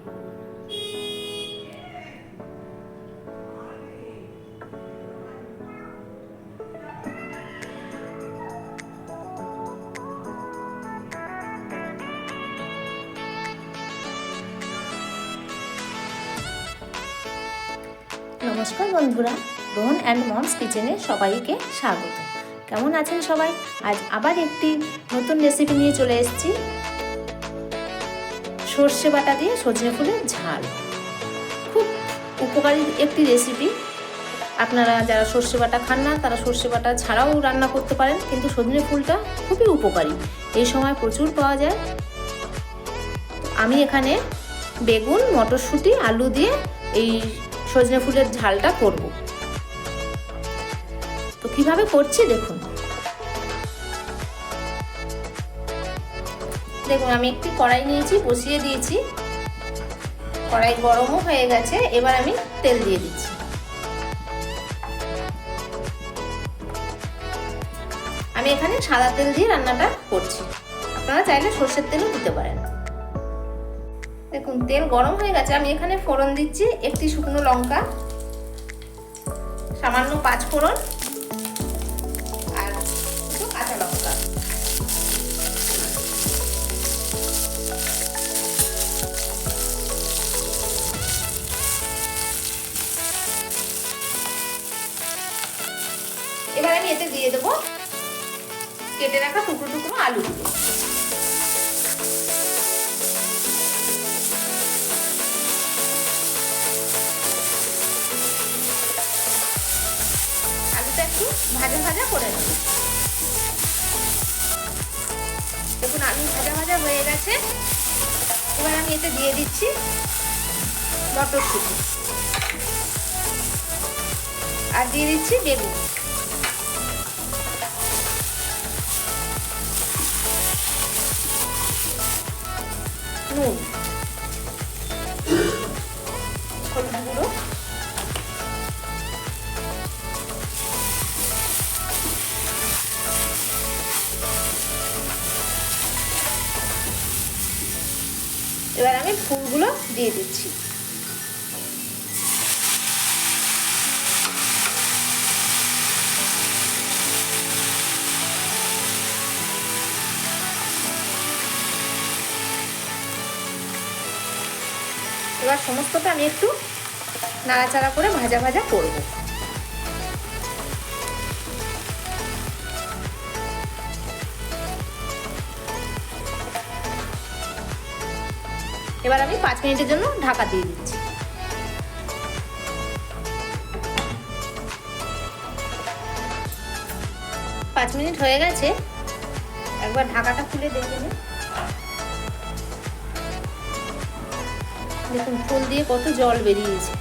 নমস্কার বন্ধুরা, Rohan and moms কিচেনে সবাইকে স্বাগত। কেমন আছেন সবাই? আজ আবার একটি নতুন রেসিপি নিয়ে চলে এসেছি। সর্ষে বাটা দিয়ে সজনে ফুলের ঝাল। খুব উপকারী একটি রেসিপি আপনারা যারা সর্ষে বাটা খান না, তারা সর্ষে বাটা ছাড়াও রান্না করতে পারেন, কিন্তু সজনে ফুলটা খুবই উপকারী। এই সময় প্রচুর পাওয়া যায়। আমি এখানে বেগুন, মটরশুঁটি, আলু দিয়ে এই সজনে ফুলের ঝালটা করব। তো কীভাবে করছি দেখুন। দেখুন, আমি একটি কড়াই নিয়েছি, বসিয়ে দিয়েছি। কড়াই গরমও হয়ে গেছে, এবার আমি তেল দিয়ে দিচ্ছি। আমি এখানে সাদা তেল দিয়ে রান্নাটা করছি। আপনারা চাইলে সর্ষের তেলও দিতে পারেন। দেখুন, তেল গরম হয়ে গেছে, আমি এখানে ফোড়ন দিচ্ছি, একটি শুকনো লঙ্কা, সামান্য পাঁচ ফোড়ন, আর কাঁচা লঙ্কা। এতে দিয়ে দেবো কেটে রাখা টুকরো টুকরো আলু। আলুটা একটু ভাজা ভাজা করে নেব। দেখুন, আলু ভাজা ভাজা হয়ে গেছে। এবার আমি এতে দিয়ে দিচ্ছি মটরশুঁটি। আর দিয়ে দিচ্ছি বেগুন। নুন এবার আমি ফুলগুলো দিয়ে দিচ্ছি। এবার সমস্তটা আমি একটু নাড়াচাড়া করে ভাজা ভাজা করব। এবার আমি পাঁচ মিনিটের জন্য ঢাকা দিয়ে দিচ্ছি। পাঁচ মিনিট হয়ে গেছে। একবার ঢাকাটা খুলে দেখে নিন দেখুন, ফুল দিয়ে কত জল বেরিয়েছে।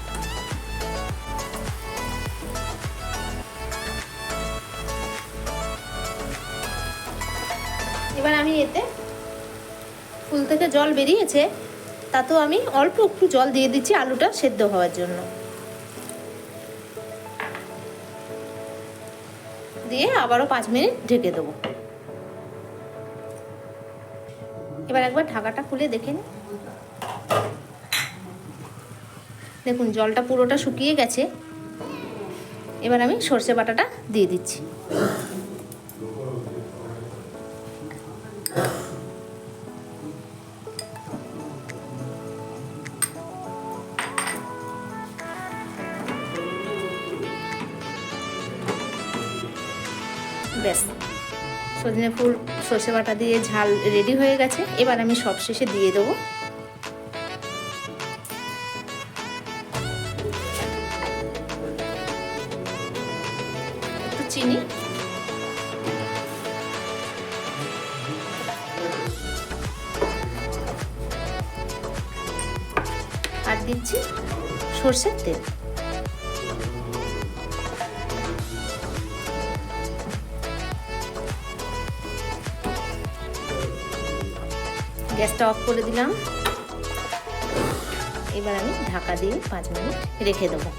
এবার আমি এতে ফুল থেকে জল বেরিয়েছে, তাতেও আমি অল্প একটু জল দিয়ে দিচ্ছি আলুটা সেদ্ধ হওয়ার জন্য। দিয়ে আবারও পাঁচ মিনিট ঢেকে দেবো। এবার একবার ঢাকাটা খুলে দেখে নিন দেখুন, জলটা পুরোটা শুকিয়ে গেছে। এবার আমি সর্ষে বাটাটা দিয়ে দিচ্ছি। ব্যাস। সজনে ফুল, সর্ষে বাটা দিয়ে ঝাল রেডি হয়ে গেছে। এবার আমি সব শেষে দিয়ে দেবো চিনি। আর দিচ্ছি সর্ষের তেল। গ্যাসটা অফ করে দিলাম। এবার আমি ঢাকা দিয়ে পাঁচ মিনিট রেখে দেবো।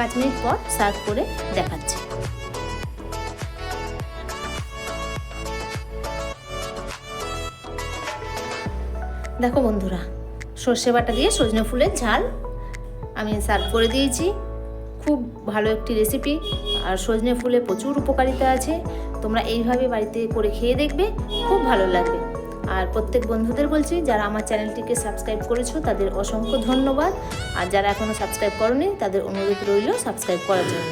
পাঁচ মিনিট পর সার্ভ করে দেখাচ্ছি। দেখো বন্ধুরা, সর্ষে বাটা দিয়ে সজনে ফুলের ঝাল আমি সার্ভ করে দিয়েছি। খুব ভালো একটি রেসিপি। আর সজনে ফুলে প্রচুর উপকারিতা আছে। তোমরা এইভাবে বাড়িতে করে খেয়ে দেখবে, খুব ভালো লাগবে। আর প্রত্যেক বন্ধুদের বলছি, যারা আমার চ্যানেলটিকে সাবস্ক্রাইব করেছ, তাদের অসংখ্য ধন্যবাদ। আর যারা এখনও সাবস্ক্রাইব করনি, তাদের অনুরোধ রইল সাবস্ক্রাইব করার জন্য।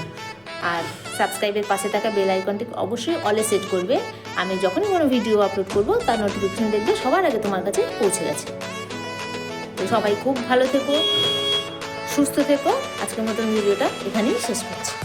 আর সাবস্ক্রাইবের পাশে থাকা বেল আইকনটি অবশ্যই অলে সেট করবে। আমি যখনই কোনো ভিডিও আপলোড করব, তার নোটিফিকেশন দেখবে, সবার আগে তোমার কাছে পৌঁছে গেছে। তো সবাই খুব ভালো থেকো, সুস্থ থেকো। আজকের মতন ভিডিওটা এখানেই শেষ করছি।